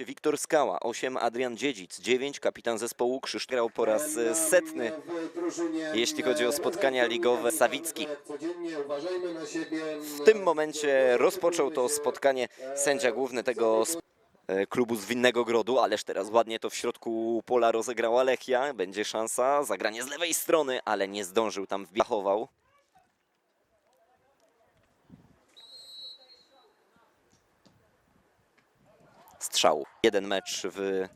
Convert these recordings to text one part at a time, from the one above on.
11 Wiktor Skała, 8 Adrian Dziedzic, 9 kapitan zespołu Krzysztof grał po raz e, setny jeśli chodzi o spotkania ligowe Sawicki. W tym momencie rozpoczął to spotkanie sędzia główny tego e, klubu z Winnego Grodu, ależ teraz ładnie to w środku pola rozegrała Lechia. Będzie szansa, zagranie z lewej strony, ale nie zdążył tam wbiachował. Strzał. Jeden mecz w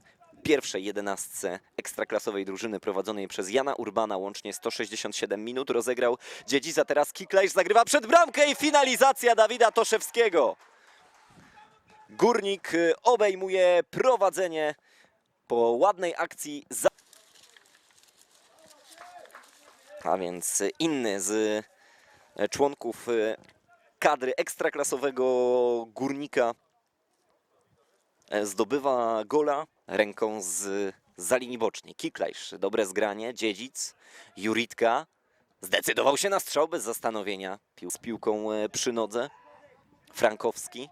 pierwszej jedenastce ekstraklasowej drużyny prowadzonej przez Jana Urbana, łącznie 167 minut rozegrał Dziedzica, teraz Kiklejsz zagrywa przed bramkę i finalizacja Dawida Toszewskiego. Górnik y, obejmuje prowadzenie po ładnej akcji. Za... A więc inny z y, członków y, kadry ekstraklasowego górnika zdobywa gola ręką z za linii bocznej. Kiklajsz, dobre zgranie, Dziedzic, Juritka zdecydował się na strzał bez zastanowienia. Pił, z piłką e, przy nodze. Frankowski,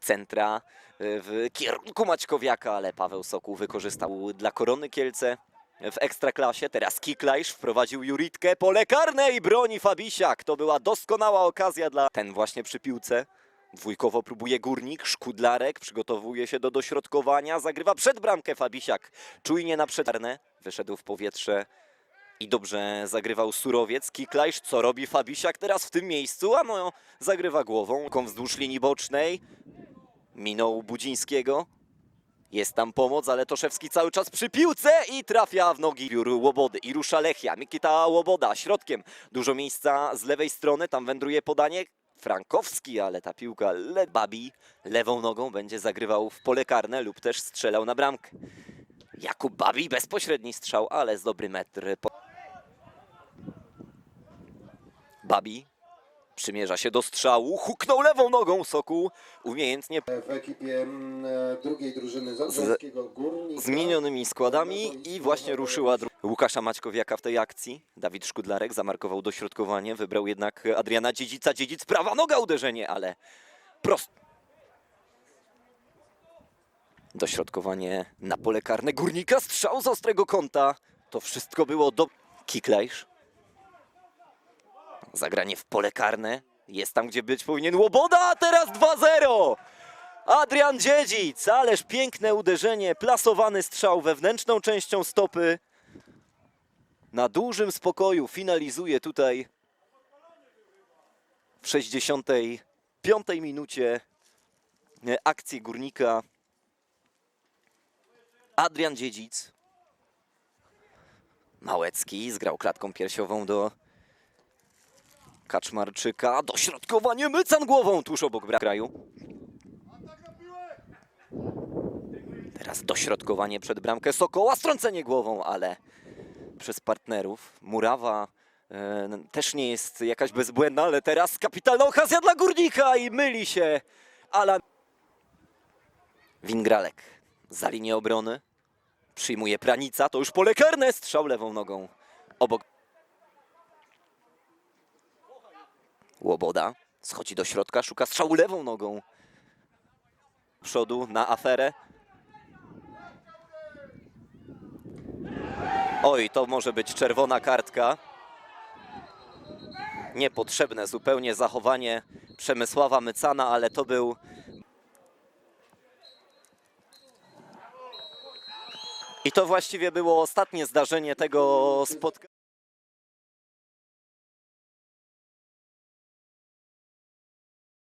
centra e, w kierunku Maćkowiaka, ale Paweł Sokół wykorzystał dla Korony Kielce w Ekstraklasie. Teraz Kiklajsz wprowadził Juritkę, pole karne i broni Fabisiak. To była doskonała okazja dla ten właśnie przy piłce. Dwójkowo próbuje Górnik, Szkudlarek przygotowuje się do dośrodkowania, zagrywa przed bramkę Fabisiak. Czujnie na przedarne, wyszedł w powietrze i dobrze zagrywał Surowiec. Kiklajsz, co robi Fabisiak teraz w tym miejscu? A no, zagrywa głową, Ką wzdłuż linii bocznej. Minął Budzińskiego. Jest tam pomoc, ale Toszewski cały czas przy piłce i trafia w nogi biur Łobody. I rusza Lechia. Mikita Łoboda środkiem. Dużo miejsca z lewej strony, tam wędruje podanie. Frankowski, ale ta piłka le Babi lewą nogą będzie zagrywał w pole karne lub też strzelał na bramkę. Jakub Babi bezpośredni strzał, ale z dobry metr. Babi przymierza się do strzału, huknął lewą nogą Sokół, umiejętnie w ekipie mm, drugiej drużyny Zabrzeskiego Górnika. zmienionymi składami i właśnie ruszyła dru- Łukasza Maćkowiaka w tej akcji. Dawid Szkudlarek zamarkował dośrodkowanie, wybrał jednak Adriana Dziedzica. Dziedzic, prawa noga uderzenie, ale prosto. Dośrodkowanie na pole karne Górnika, strzał z ostrego kąta. To wszystko było do... Kiklejsz. Zagranie w pole karne. Jest tam, gdzie być powinien Łoboda, a teraz 2-0! Adrian Dziedzic, ależ piękne uderzenie, plasowany strzał wewnętrzną częścią stopy. Na dużym spokoju finalizuje tutaj w 65 minucie e, akcję górnika Adrian Dziedzic. Małecki zgrał klatką piersiową do Kaczmarczyka. Dośrodkowanie Mycan głową tuż obok kraju. Teraz dośrodkowanie przed bramkę Sokoła, strącenie głową, ale przez partnerów. Murawa e, też nie jest jakaś bezbłędna, ale teraz kapitalna okazja dla Górnika i myli się Alan. Wingralek za linię obrony. Przyjmuje Pranica, to już pole karne, strzał lewą nogą obok. Łoboda schodzi do środka, szuka strzału lewą nogą. Przodu na aferę. Oj, to może być czerwona kartka. Niepotrzebne zupełnie zachowanie Przemysława Mycana, ale to był. I to właściwie było ostatnie zdarzenie tego spotkania.